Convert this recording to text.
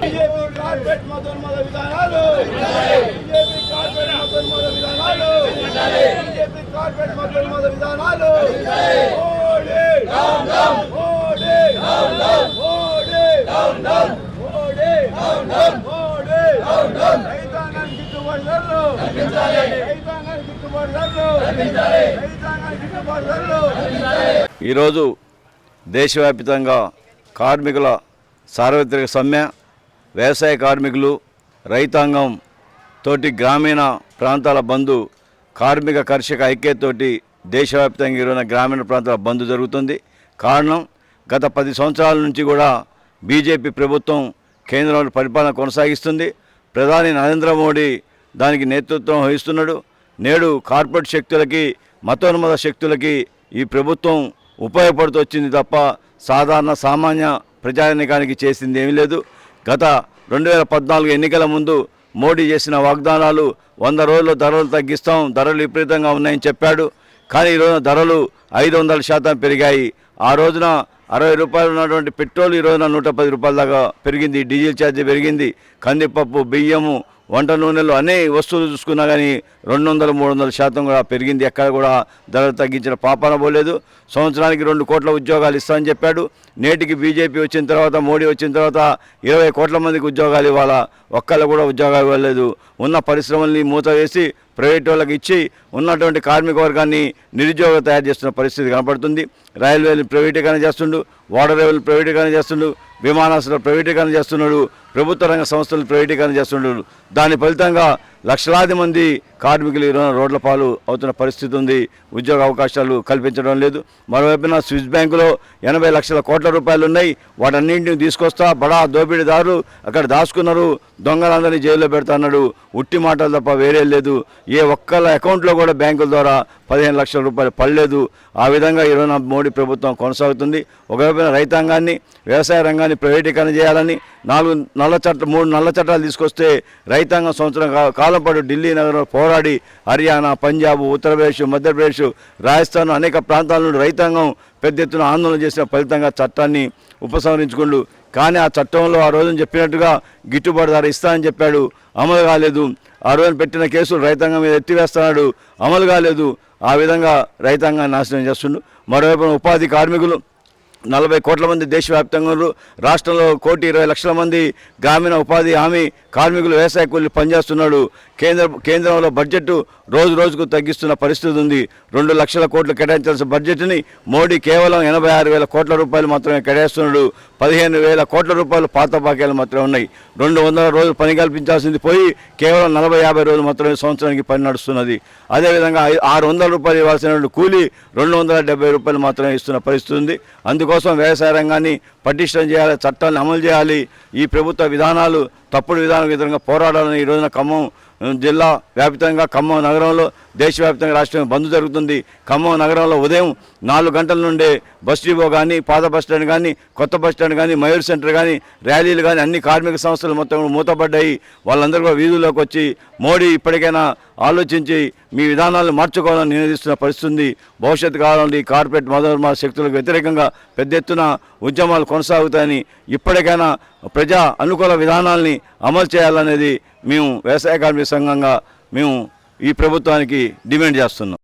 BJP corporate మతోన్మాద విధానాలు BJP corporate మతోన్మాద విధానాలు బీజేపీ కార్పొరేట్ మతోన్మాద విధానాలు మోడీ మోడీ మోడీ మోడీ రైతాంగానికి గిట్టుబాటు ధరలు రైతాంగానికి గిట్టుబాటు ధరలు రైతాంగానికి గిట్టుబాటు ధరలు ఈరోజు దేశవ్యాప్తంగా కార్మికుల సార్వత్రిక సమ్మె వ్యవసాయ కార్మికులు రైతాంగం తోటి గ్రామీణ ప్రాంతాల బంధు కార్మిక కర్షక ఐక్యతోటి దేశవ్యాప్తంగా ఈరోజు గ్రామీణ ప్రాంతాల బంధు జరుగుతుంది. కారణం గత పది సంవత్సరాల నుంచి కూడా బీజేపీ ప్రభుత్వం కేంద్రంలో పరిపాలన కొనసాగిస్తుంది. ప్రధాని నరేంద్ర మోడీ దానికి నేతృత్వం వహిస్తున్నాడు. నేడు కార్పొరేట్ శక్తులకి మతోన్మత శక్తులకి ఈ ప్రభుత్వం ఉపయోగపడుతూ వచ్చింది తప్ప సాధారణ సామాన్య ప్రజానికానికి చేసింది ఏమీ లేదు. గత రెండు వేల పద్నాలుగు ఎన్నికల ముందు మోడీ చేసిన వాగ్దానాలు వంద రోజుల్లో ధరలు తగ్గిస్తాం ధరలు విపరీతంగా ఉన్నాయని చెప్పాడు. కానీ ఈరోజు ధరలు ఐదు వందల శాతం పెరిగాయి. ఆ రోజున అరవై రూపాయలు ఉన్నటువంటి పెట్రోల్ ఈ రోజున నూట పది రూపాయల దాకా పెరిగింది డీజిల్ ఛార్జీ పెరిగింది కందిపప్పు బియ్యము వంట నూనెలు అనే వస్తువులు చూసుకున్నా కానీ రెండు వందలు మూడు వందల శాతం కూడా పెరిగింది. ఎక్కడ కూడా ధరలు తగ్గించిన పాపాన పోలేదు. సంవత్సరానికి రెండు కోట్ల ఉద్యోగాలు ఇస్తామని చెప్పాడు. నేటికి బీజేపీ వచ్చిన తర్వాత మోడీ వచ్చిన తర్వాత ఇరవై కోట్ల మందికి ఉద్యోగాలు ఇవ్వాలా? ఒక్కళ్ళు కూడా ఉద్యోగాలు ఇవ్వలేదు. ఉన్న పరిశ్రమల్ని మూత వేసి ప్రైవేట్ వాళ్ళకి ఇచ్చి ఉన్నటువంటి కార్మిక వర్గాన్ని నిరుద్యోగ తయారు చేస్తున్న పరిస్థితి కనపడుతుంది. రైల్వేలు ప్రైవేటీకరణ చేస్తుండు వాటర్ రైలు ప్రైవేటీకరణ చేస్తుండు విమానాశ్రయ ప్రైవేటీకరణ చేస్తున్నాడు ప్రభుత్వ రంగ సంస్థలు ప్రైవేటీకరణ చేస్తున్నాడు దాని ఫలితంగా లక్షలాది మంది కార్మికులు ఈరోజు రోడ్ల పాలు అవుతున్న పరిస్థితి ఉంది. ఉద్యోగ అవకాశాలు కల్పించడం లేదు. మరోవైపున స్విస్ బ్యాంకులో ఎనభై లక్షల కోట్ల రూపాయలు ఉన్నాయి. వాటన్నింటిని తీసుకొస్తా బడా దోపిడీదారులు అక్కడ దాచుకున్నారు. దొంగలందరినీ జైల్లో పెడతా అన్నాడు. ఉట్టి మాటలు తప్ప వేరే లేదు. ఏ ఒక్కళ్ళ అకౌంట్లో కూడా బ్యాంకుల ద్వారా పదిహేను లక్షల రూపాయలు పడలేదు. ఆ విధంగా ఈరోజు మోడీ ప్రభుత్వం కొనసాగుతుంది. ఒకవైపున రైతాంగాన్ని వ్యవసాయ రంగాన్ని ప్రైవేటీకరణ చేయాలని నాలుగు నల్ల చట్ట మూడు నల్ల చట్టాలు తీసుకొస్తే రైతాంగం సంవత్సరం కాలం పాటు ఢిల్లీ నగరంలో పోరాడి హర్యానా పంజాబ్ ఉత్తరప్రదేశ్ మధ్యప్రదేశ్ రాజస్థాన్ అనేక ప్రాంతాల నుండి రైతాంగం పెద్ద ఎత్తున ఆందోళన చేసిన ఫలితంగా చట్టాన్ని ఉపసంహరించుకుంటూ కానీ ఆ చట్టంలో ఆ రోజున చెప్పినట్టుగా గిట్టుబాటు ధర ఇస్తానని చెప్పాడు. అమలు కాలేదు. ఆ రోజున పెట్టిన కేసులు రైతాంగం మీద ఎత్తివేస్తున్నాడు. అమలు కాలేదు. ఆ విధంగా రైతాంగాన్ని నాశనం చేస్తుండు. మరోవైపు ఉపాధి కార్మికులు నలభై కోట్ల మంది దేశవ్యాప్తంగా రాష్ట్రంలో కోటి ఇరవై లక్షల మంది గ్రామీణ ఉపాధి హామీ కార్మికులు వ్యవసాయ కూలీలు పనిచేస్తున్నాడు. కేంద్ర కేంద్రంలో బడ్జెట్ రోజు రోజుకు తగ్గిస్తున్న పరిస్థితి ఉంది. రెండు లక్షల కోట్లు కేటాయించాల్సిన బడ్జెట్ని మోడీ కేవలం ఎనభై ఆరు వేల కోట్ల రూపాయలు మాత్రమే కేటాయిస్తున్నాడు. పదిహేను వేల కోట్ల రూపాయలు పాత బాకీలు మాత్రమే ఉన్నాయి. రెండు వందల రోజులు పని కల్పించాల్సింది పోయి కేవలం నలభై యాభై రోజులు మాత్రమే సంవత్సరానికి పని నడుస్తున్నది. అదేవిధంగా ఆరు వందల రూపాయలు ఇవ్వాల్సిన కూలీ రెండు వందల డెబ్బై రూపాయలు మాత్రమే ఇస్తున్న పరిస్థితి ఉంది. అందుకు అందుకోసం వ్యవసాయ రంగాన్ని పటిష్టం చేయాలి చట్టాలను అమలు చేయాలి. ఈ ప్రభుత్వ విధానాలు తప్పుడు విధానం విధంగా పోరాడాలని ఈ రోజున ఖమ్మం జిల్లా వ్యాప్తంగా ఖమ్మం నగరంలో దేశవ్యాప్తంగా రాష్ట్రం బంద్ జరుగుతుంది. ఖమ్మం నగరంలో ఉదయం నాలుగు గంటల నుండే బస్ డిపో కానీ పాత బస్ స్టాండ్ కానీ కొత్త బస్ స్టాండ్ కానీ మయూర్ సెంటర్ కానీ ర్యాలీలు కానీ అన్ని కార్మిక సంస్థలు మొత్తం మూతపడ్డాయి. వాళ్ళందరూ కూడా వీధుల్లోకి వచ్చి మోడీ ఇప్పటికైనా ఆలోచించి మీ విధానాలను మార్చుకోవాలని నినదిస్తున్న పరిస్థితి భవిష్యత్ భవిష్యత్తు కాలంలో ఈ కార్పొరేట్ మదర్మ శక్తులకు వ్యతిరేకంగా పెద్ద ఎత్తున ఉద్యమాలు కొనసాగుతాయని ఇప్పటికైనా ప్రజా అనుకూల విధానాల్ని అమలు చేయాలనేది మేము వ్యవసాయ కార్మిక సంఘంగా మేము ఈ ప్రభుత్వానికి డిమాండ్ చేస్తున్నాం.